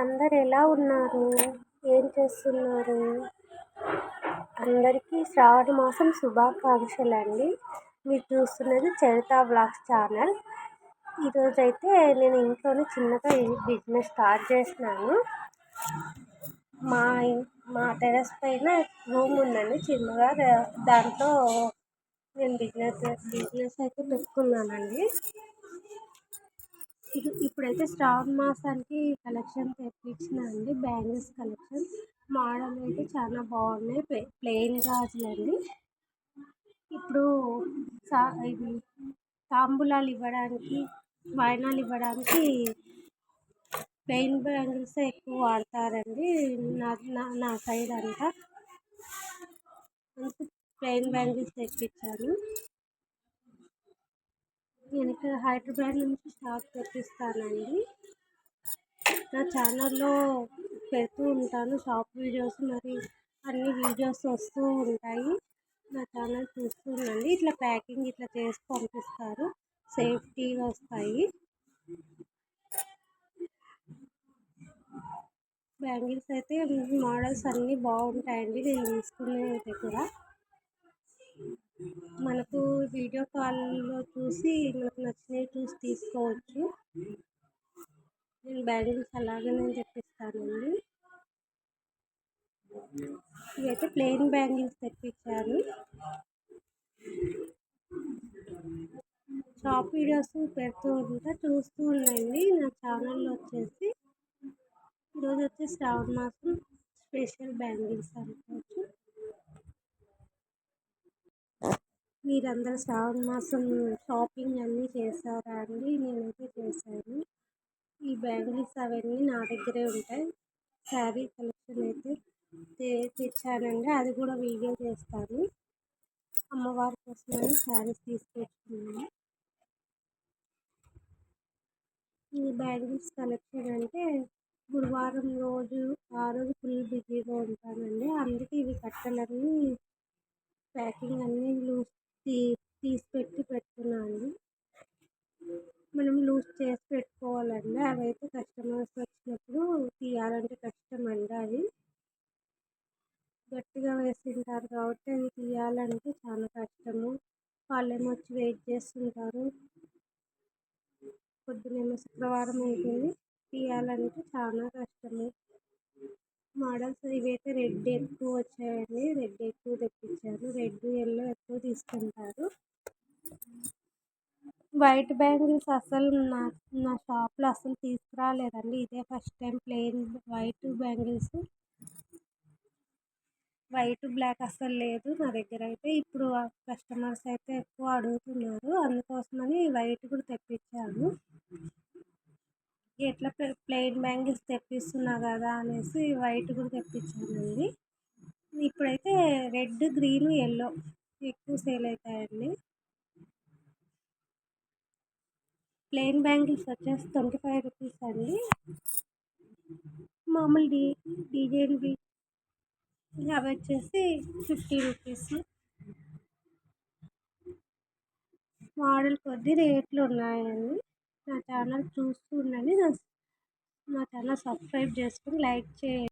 అందరు ఎలా ఉన్నారు? ఏం చేస్తున్నారు? అందరికీ శ్రావణ మాసం శుభాకాంక్షలు అండి మీరు చూస్తున్నది చరిత బ్లాగ్స్ ఛానల్. ఈరోజైతే నేను ఇంట్లోనే చిన్నగా బిజినెస్ స్టార్ట్ చేసినాను. మా మా టెర్రస్ పైన రూమ్ ఉందండి. చిన్నగా దాంట్లో నేను బిజినెస్ బిజినెస్ అయితే పెట్టుకున్నానండి. ఇప్పుడైతే శ్రావణ మాసానికి కలెక్షన్ తెప్పించిన అండి బ్యాంగిల్స్ కలెక్షన్. మోడల్ అయితే చాలా బాగున్నాయి ప్లే ప్లెయిన్ గాజులండి ఇప్పుడు సా ఇది తాంబూలాలు ఇవ్వడానికి వాయినాలు ఇవ్వడానికి ప్లెయిన్ బ్యాంగిల్స్ ఎక్కువ వాడతారండి నా నా నా సైడ్ అంతా. ప్లెయిన్ బ్యాంగిల్స్ తెప్పించాను. నేను హైదరాబాద్ నుంచి స్టాక్ తెప్పిస్తానండి. నా ఛానల్లో పెడుతూ ఉంటాను షాప్ వీడియోస్ మరి అన్ని వీడియోస్ వస్తూ ఉంటాయి. నా ఛానల్ చూస్తుండండి. ఇట్లా ప్యాకింగ్ ఇట్లా చేసి పంపిస్తారు. సేఫ్టీగా వస్తాయి. బ్యాంగిల్స్ అయితే మోడల్స్ అన్నీ బాగుంటాయండి. నేను తీసుకునే దగ్గర. మనకు వీడియో కాల్లో చూసి మనకు నచ్చినవి చూసి తీసుకోవచ్చు. నేను బ్యాంగిల్స్ అలాగే నేను తెప్పిస్తానండి. ఇవైతే ప్లెయిన్ బ్యాంగిల్స్ తెప్పించాను. షాప్ వీడియోస్ పెడుతూ ఉంటా చూస్తూ ఉండండి. నా ఛానల్లో వచ్చేసి ఈరోజు వచ్చి శ్రావణ మాసం స్పెషల్ బ్యాంగిల్స్ అనుకోవచ్చు. మీరందరూ శ్రావణ మాసం షాపింగ్ అన్నీ చేశారా అండి? నేనైతే చేశాను. ఈ బ్యాంగిల్స్ అవన్నీ నా దగ్గరే ఉంటాయి. శారీ కలెక్షన్ అయితే తే తెచ్చానండి. అది కూడా వీడియో చేస్తాను. అమ్మవారి కోసమని శారీస్ తీసుకొచ్చుకున్నాను. ఈ బ్యాంగిల్స్ కలెక్షన్ అంటే గురువారం రోజు ఆ రోజు ఫుల్ బిజీగా ఉంటానండి. అందుకే ఇవి కట్టలన్నీ ప్యాకింగ్ అన్నీ లూజ్ తీ తీసి పెట్టి పెట్టుకున్నాను మనం లూజ్ చేసి పెట్టుకోవాలండి. అవైతే కస్టమర్స్ వచ్చినప్పుడు తీయాలంటే కష్టం అండి అది. గట్టిగా వేసింటారు కాబట్టి అవి తీయాలంటే చాలా కష్టము. వాళ్ళేమో వచ్చి వెయిట్ చేస్తుంటారు. పొద్దునేమో శుక్రవారం అవుతుంది తీయాలంటే చాలా కష్టము. మోడల్స్ ఇవైతే రెడ్ ఎక్కువ వచ్చాయండి. రెడ్ ఎక్కువ తెప్పించాను రెడ్ ఎల్లో ఎక్కువ తీసుకుంటారు వైట్ బ్యాంగిల్స్ అసలు నా నా షాప్లో అసలు తీసుకురాలేదండి. ఇదే first time plain white bangles. White black అస్సలు లేదు నా దగ్గర అయితే. ఇప్పుడు కస్టమర్స్ అయితే ఎక్కువ అడుగుతున్నారు. అందుకోసమని వైట్ కూడా తెప్పించాను. ఎట్లా ప్లెయిన్ బ్యాంగిల్స్ తెప్పిస్తున్నా కదా అనేసి వైట్ కూడా తెప్పించానండి. ఇప్పుడైతే రెడ్ గ్రీన్ ఎల్లో ఎక్కువ సేల్ అవుతాయండి. ప్లెయిన్ బ్యాంగిల్స్ వచ్చేసి ట్వంటీ ఫైవ్ రూపీస్ అండి. మామూలు డీ డిజైన్వి అవి వచ్చేసి ఫిఫ్టీ రూపీస్. మోడల్ కొద్ది రేట్లు ఉన్నాయండి. నా ఛానల్ చూస్తూ ఉండండి. నా నా ఛానల్ సబ్స్క్రైబ్ చేసుకుని లైక్ చేయండి.